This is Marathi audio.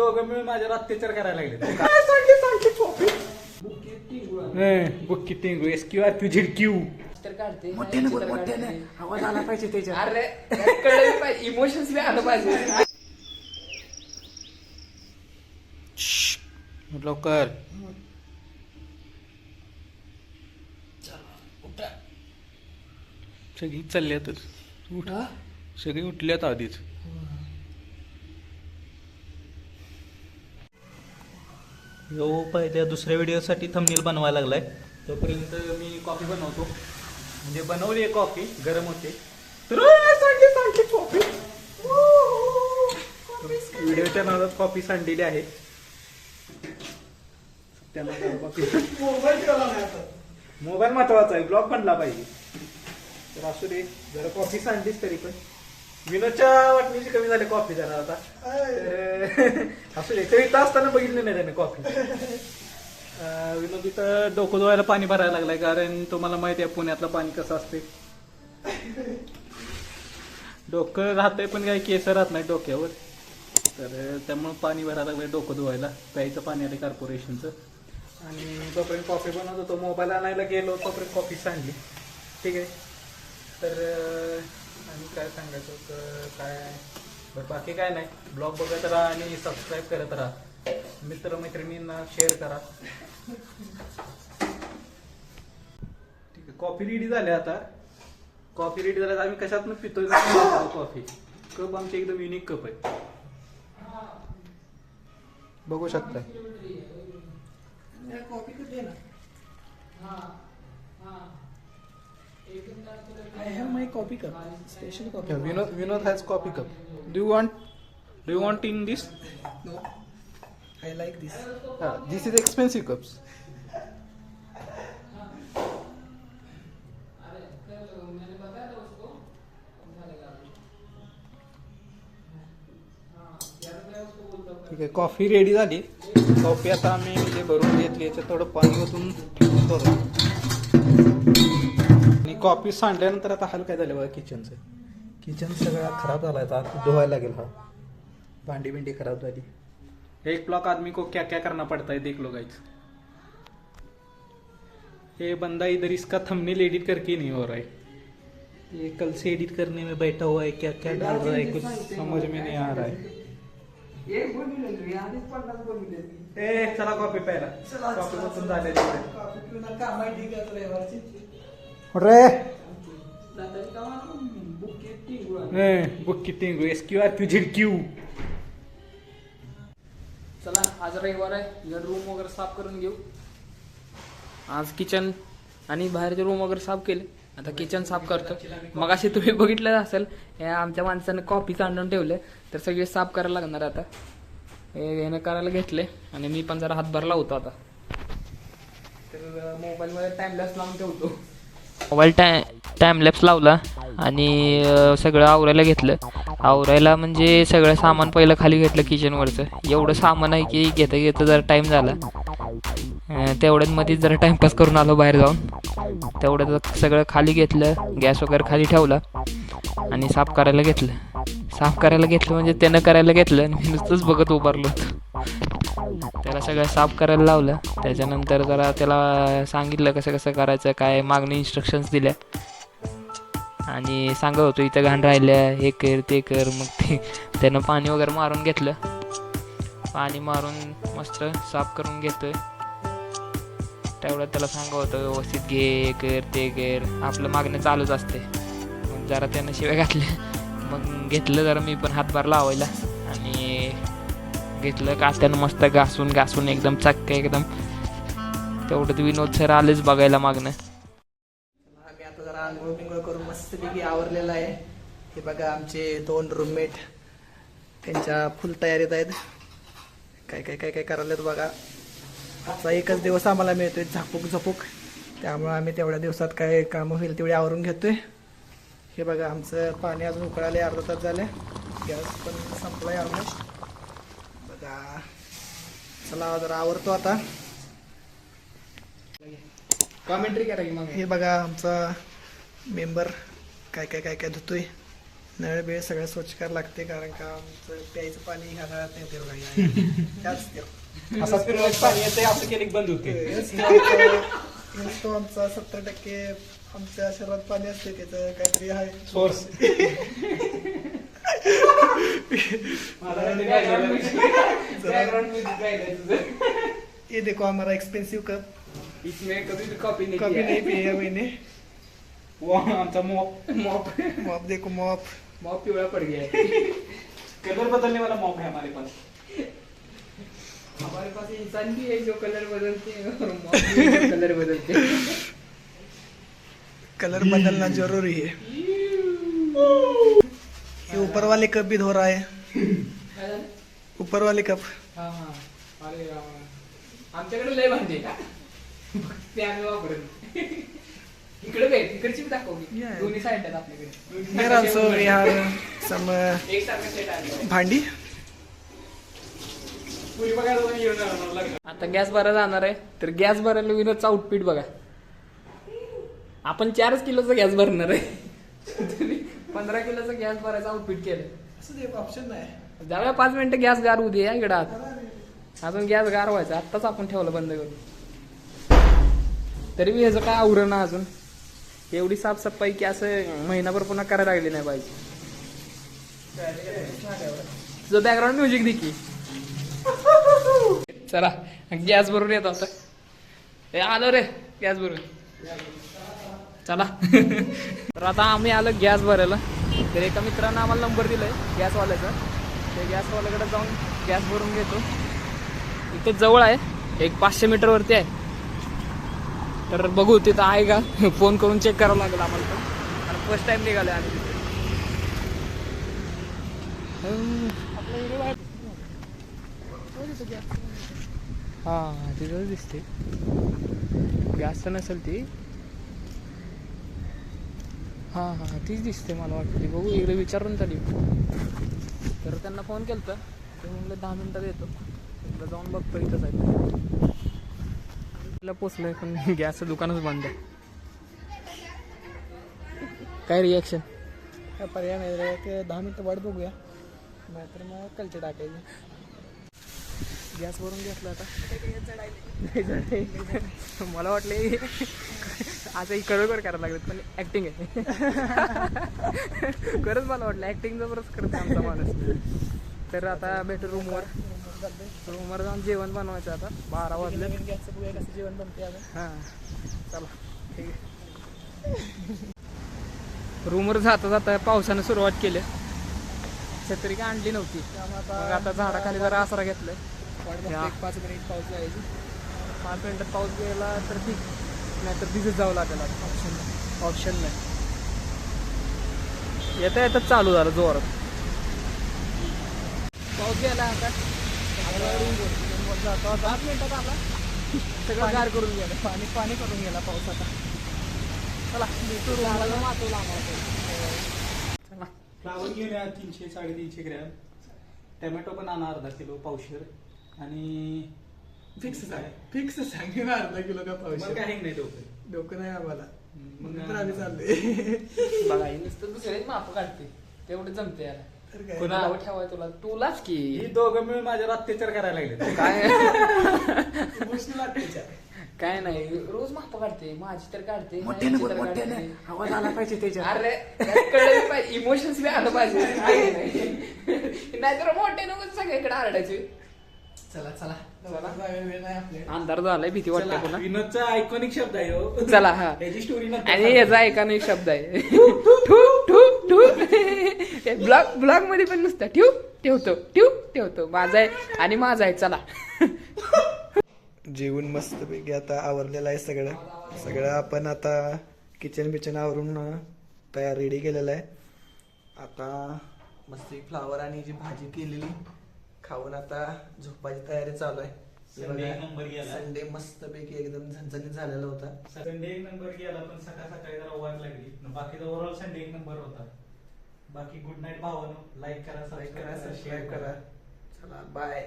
दोघं मिळून माझ्यावर अत्याचार करायला लागले. बुक्की Tingu S Q R Q Z Q तर काढते. मोठ्याने बोल मोठ्याने. आवाज आला पाहिजे त्याच्या अरे इमोशन्स बी आलं पाहिजे. लवकर. सगळी चालल्यातच उठ. सगळी उठल्यात आधीच. यो पहिल्या दुसऱ्या व्हिडिओसाठी थंबनेल बनवायला लागलाय. तोपर्यंत मी कॉफी बनवतो. म्हणजे बनवली आहे कॉफी गरम होते. तर कॉफी व्हिडिओच्या नावात कॉफी सांडलेली आहे. मोबाईल महत्त्वाचा आहे. ब्लॉग बनला पाहिजे. तर असू दे जरा कॉफी सांडलीच तरी पण. विनोदच्या वाटणीची कमी झाली कॉफी जरा आता. असू दे इथं असताना बघितलं नाही त्याने कॉफी विनोद इथं डोकं धुवायला पाणी भरायला लागलाय कारण तुम्हाला माहिती आहे पुण्यातलं पाणी कसं असते डोकं राहतंय पण काही केस राहत नाही डोक्यावर. तर त्यामुळे पाणी भरायला लागलं डोकं धुवायला प्यायचं पाणी आले कॉर्पोरेशनचं आणि तोपर्यंत कॉफी बनवत होतो मोबाईल आणायला गेलो तोपर्यंत कॉफी सांडली. ठीक आहे. तर आणि काय सांगायचं होतं काय? बरं बाकी काय नाही. ब्लॉग बघत राहा आणि सबस्क्राईब करत राहा. मित्र मैत्रिणींना शेअर करा. ठीक आहे कॉफी रेडी झाली आता. कॉफी रेडी झाल्या आम्ही कशातनं पितोय कॉफी कप आमचे एकदम युनिक कप आहे. बघू शकता I have my coffee cup, special coffee. Vinod Vinod has coffee cup do want do want in this No, I like this. This is expensive cups ठीक आहे कॉफी रेडी झाली. कॉफी आता आम्ही म्हणजे भरून घेतली याच्यात थोडं पाणी ओतून ठेवतो कॉफी सांडल्यानंतर आता हाल काय झालं बघा किचनचं किचन सगळा खराब झाला आता. धुवायला लागेल हा. भांडी बिंडी खराब झाली. एक ब्लॉक आदमी को क्या क्या करना पड़ता है देख लो गाइस ये बंदा इधर इसका थंबनेल एडिट करके नहीं हो रहा है. ये कल से एडिट करने में बैठा हुआ है क्या क्या डाल रहा है कुछ समझ में नहीं आ रहा है. ए चला चला, बसून चला. झालेली ए, बुक किती S Q R Q Z Q चला आज रविवार आहे रूम वगैरे साफ करून घेऊ आज किचन आणि बाहेरचे रूम वगैरे साफ केले आता किचन साफ करतो मग असे तुम्ही बघितलं असेल या आमच्या माणसाने कॉफी काढून ठेवले तर सगळे साफ करायला लागणार आता हे यानं करायला घेतले आणि मी पण जरा हातभार लावतो आता तर मोबाईलमध्ये टाइमलॅप्स लावून ठेवतो मोबाईल टाय टाइमलॅप्स लावला आणि सगळं आवरायला घेतलं. आवरायला म्हणजे सगळं सामान पहिलं खाली घेतलं किचनवरचं एवढं सामान आहे की घेता घेता जरा टाईम झाला. तेवढ्यात मध्येच जरा टाइमपास करून आलो बाहेर जाऊन. तेवढ्यात सगळं खाली घेतलं गॅस वगैरे खाली ठेवला आणि साफ करायला घेतलं. साफ करायला घेतलं म्हणजे त्यानं करायला घेतलं आणि नुसतंच बघत उभारलो. होतो त्याला सगळं साफ करायला लावलं. त्याच्यानंतर जरा त्याला सांगितलं कसं कसं करायचं काय मागणी इन्स्ट्रक्शन्स दिल्या. आणि सांगत होतो इथं घाण राहिल्या हे कर ते कर मग ते. त्यानं पाणी वगैरे मारून घेतलं. पाणी मारून मस्त साफ करून घेतोय. तेवढं त्याला सांगा होतं व्यवस्थित घे कर ते कर. आपलं मागणं चालूच असते मग जरा त्यानं शिव्या घातल्या. मग घेतलं जरा मी पण हातभार लावायला. आणि घेतलं का त्यानं मस्त घासून घासून एकदम चक्क एकदम. तेवढं विनोद सर आलेच बघायला मागणं. आम्ही आता जरा आंघोळ बिंघोळ करून मस्तपैकी आवरलेला आहे. हे बघा आमचे दोन रूममेट त्यांच्या फुल तयारीत आहेत. काय काय काय काय करायला आहेत बघा. आजचा एकच दिवस आम्हाला मिळतोय झापूक झपूक. त्यामुळे आम्ही तेवढ्या दिवसात काय कामं होईल तेवढी आवरून घेतोय. हे बघा आमचं पाणी अजून उकळाले अर्धा तास झाले. गॅस पण संपलाय ऑलमोस्ट बघा चला जरा आवरतो आता. कॉमेंट्री करा की मग. हे बघा आमचा मेंबर काय काय काय काय धुतोय. नळ बिळ सगळं स्वच्छ करायला लागते कारण का आमचं प्यायचं पाणी नळात नाही येते बघा. त्याच ते. असा केलं की बंद होते तो आमचा- तो सत्तर टक्के आमच्या शरीरात पाणी असते त्याचं काहीतरी आहे. सोर्स ये देखो हमारा एक्सपेंसिव कप इसमें कभी भी कॉपी नहीं कभी नहीं है. पिया मैंने. आमचा मॉप मॉप मॉप देखो मॉप मॉप पिवळा पड गया है. कलर बदलने वाला मॉप है हमारे पास. हमारे पास इंसान भी है जो कलर बदलते हैं और मॉप भी है जो कलर बदलते हैं. कलर बदलना जरूरी है. ये ऊपर वाले कप भी धो रहा है. ऊपर वाले कप. हा हा. आमच्याकडे लय भांडे का ते आम्ही वापरत इकडे बी दाखवली Yeah. दोन्ही साईड आहेत आपल्याकडे. एक भांडी? आता गॅस भरायला जाणार आहे तर गॅस भरायला विनोदचा आउटफिट बघा. आपण चारच किलोचा गॅस भरणार आहे. तुम्ही पंधरा किलोचा गॅस भरायचा आउटफिट केलं असं ऑप्शन नाही. जाऊया पाच मिनिटं गॅस गार उदे या इकडं आत. अजून गॅस गार व्हायचा आत्ताच आपण ठेवलं बंद करून. तरी मी ह्याचं काय आवरण ना अजून. एवढी साफसफाई की असं महिनाभर पुन्हा करायला लागली नाही पाहिजे. तुझं बॅकग्राऊंड म्युझिक देखील चला गॅस भरून येतो आता. ए आलो रे गॅस भरून. चला. तर आता आम्ही आलो गॅस भरायला. तर एका मित्रानं आम्हाला नंबर दिलाय गॅसवाल्याचा. त्या गॅसवाल्याकडे जाऊन गॅस भरून घेतो. इथे जवळ आहे एक पाचशे मीटरवरती आहे. तर बघू तिथं आहे का? फोन करून चेक करावं लागेल आम्हाला पण. आणि फर्स्ट टाइम निघाले आम्ही आहे. हा तिथंच दिसते गॅस तर नसेल ती. हा हा तीच दिसते मला वाटते. बघू इकडे विचारून तरी. तर त्यांना फोन केलता. ते म्हणलं दहा मिनिटात येतो. एकदा जाऊन बघतो इथंच आहे तिला पोचलंय पण गॅसचं दुकानच बंद आहे. काय रिॲक्शन काय पर्याय नाही रे ते दहा मिनिटं वाट बघूया. नाहीतर मग कलचे टाकायचे. गॅस भरून घेतला आता. मला वाटले आता ही खरोखर करायला लागलं पण ऍक्टिंग आहे. खरंच मला वाटलं ऍक्टिंग जबरच करते आमचा माणूस. तर आता भेटू रूमवर रूमवर जाऊन जेवण बनवायचं आता बारा वाजले. कसं जेवण बनते हां चला ठीक आहे. रूमवर जाता जाता पावसानं सुरुवात केली. छत्री काय आणली नव्हती. मग आता झाडाखाली जरा आसरा घेतलाय. पाच मिनिट पाऊस जायची पाच मिनिटात पाऊस गेला तर ठीक. नाहीतर भिजत जावं लागेल ऑप्शन नाही. ऑप्शन नाही. येता येतात चालू झालं जोरात. पाऊस गेला आता. जातो आता. पाच मिनिटात आला. सगळं गार करून गेलं. पाणी पाणी करून गेला पाऊस आता. चला चला. फ्लावर घेऊन या तीनशे साडेतीनशे ग्रॅम. टोमॅटो पण आणा अर्धा किलो पावशेर. आणि फिक्स सांग. फिक्स सांग. मी अर्धा किलो का पाऊस मग काही नाही डोकं. डोकं नाही आम्हाला. मग तर आम्ही चाललोय. बघा हे नुसतं दुसरेच माप काढते. तेवढे जमते याला. तर काय? कोणा- नाव ठेवाय तुला? तुलाच की. ही दोघं मिळून माझ्यावर अत्याचार करायला लागले काय? काय नाही. रोज माप काढते. माझी तर काढते. मोठ्यानं बोल, ह्याची तर मोठ्यानं. काढते. आवाज आला पाहिजे त्याच्यात. अरे कळलं पाहिजे इमोशन्स बी आलं पाहिजे. नाही नाहीतर मोठे नको सगळीकडे आरडायचे. चला चला. चला. जाऊया, वेळ नाही आपल्याला अंधार झालाय भीती वाटते चला, पुन्हा. विनोदचा आयकॉनिक शब्द आहे हो. चला हा. त्याची स्टोरी आणि याचा एकाने एक शब्द आहे. ठू ठू ठू ब्लॉग ब्लॉगमध्ये पण नुसतं ठेव ठेवतो ठेव ठेवतो. माझा आहे आणि माझा आहे. चला. जेवण मस्तपैकी आता आवरलेलं आहे सगळं. सगळं आपण आता किचन बिचन आवरून अं, तयार रेडी केलेलं आहे. आता मस्त फ्लावर आणि जी भाजी केलेली खाऊन आता झोपायची तयारी चालू आहे. संडे एक नंबर गेला. संडे मस्तपैकी एकदम झणझणीत झालेला होता. संडे एक नंबर गेला पण सकाळ सकाळी जरा वाट लागली. बाकी ओव्हरऑल संडे एक नंबर होता. बाकी गुड नाईट भावानो. लाईक करा सबस्क्राईब करा सबस्क्राईब शेअर करा. चला बाय